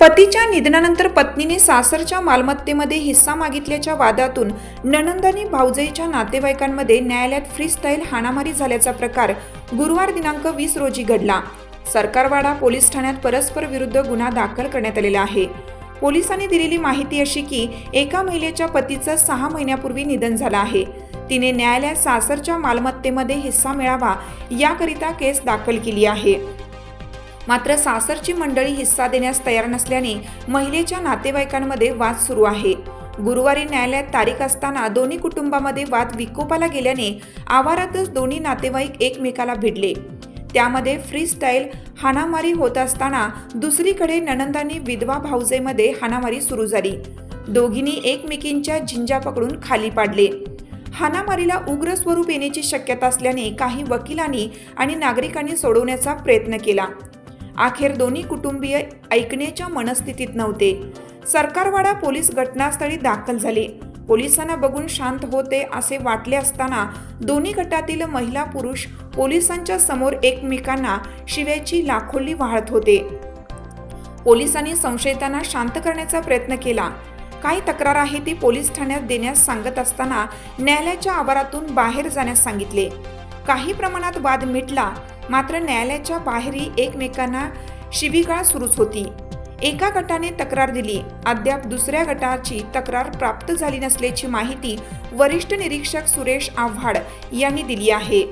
पतीच्या निधनानंतर पत्नीने सासरच्या मालमत्तेमध्ये हिस्सा मागितल्याच्या वादातून ननंदानी भाऊजईच्या नातेवाईकांमध्ये न्यायालयात फ्रीस्टाईल हाणामारी झाल्याचा प्रकार गुरुवार दिनांक वीस रोजी घडला. सरकारवाडा पोलीस ठाण्यात परस्पर विरुद्ध गुन्हा दाखल करण्यात आलेला आहे. पोलिसांनी दिलेली माहिती अशी की एका महिलेच्या पतीचं सहा महिन्यापूर्वी निधन झालं आहे. तिने न्यायालयात सासरच्या मालमत्तेमध्ये हिस्सा मिळावा याकरिता केस दाखल केली आहे. मात्र सासरची मंडळी हिस्सा देण्यास तयार नसल्याने महिलेच्या नातेवाईकांमध्ये वाद सुरू आहे. गुरुवारी न्यायालयात तारीख असताना दोन्ही कुटुंबामध्ये वाद विकोपाला गेल्याने आवारातच दोन्ही नातेवाईक एकमेकाला भिडले. त्यामध्ये फ्री स्टाईल हाणामारी होत असताना दुसरीकडे ननंदांनी विधवा भाऊजेमध्ये हाणामारी सुरू झाली. दोघींनी एकमेकींच्या झिंजा पकडून खाली पाडले. हाणामारीला उग्र स्वरूप येण्याची शक्यता असल्याने काही वकिलांनी आणि नागरिकांनी सोडवण्याचा प्रयत्न केला. अखेर दोन्ही कुटुंबीय ऐकण्याच्या मनस्थितीत नव्हते. सरकारवाडा पोलीस घटनास्थळी दाखल झाले. पोलिसांना बघून शांत होते असे वाटले असताना दोन्ही गटातील महिला पुरुष पोलिसांच्या समोर एकमेकांना शिव्याची लाखोली वाहत होते. पोलिसांनी संशयितांना शांत करण्याचा प्रयत्न केला. काही तक्रार आहे ती पोलीस ठाण्यात देण्यास सांगत असताना न्यायालयाच्या आवारातून बाहेर जाण्यास सांगितले. काही प्रमाणात वाद मिटला. मात्र न्यायालयाच्या बाहेरी एकमेकांना शिबिगाळ सुरूच होती. एका गटाने तक्रार दिली. अद्याप दुसऱ्या गटाची तक्रार प्राप्त झाली नसल्याची माहिती वरिष्ठ निरीक्षक सुरेश आव्हाड यांनी दिली आहे.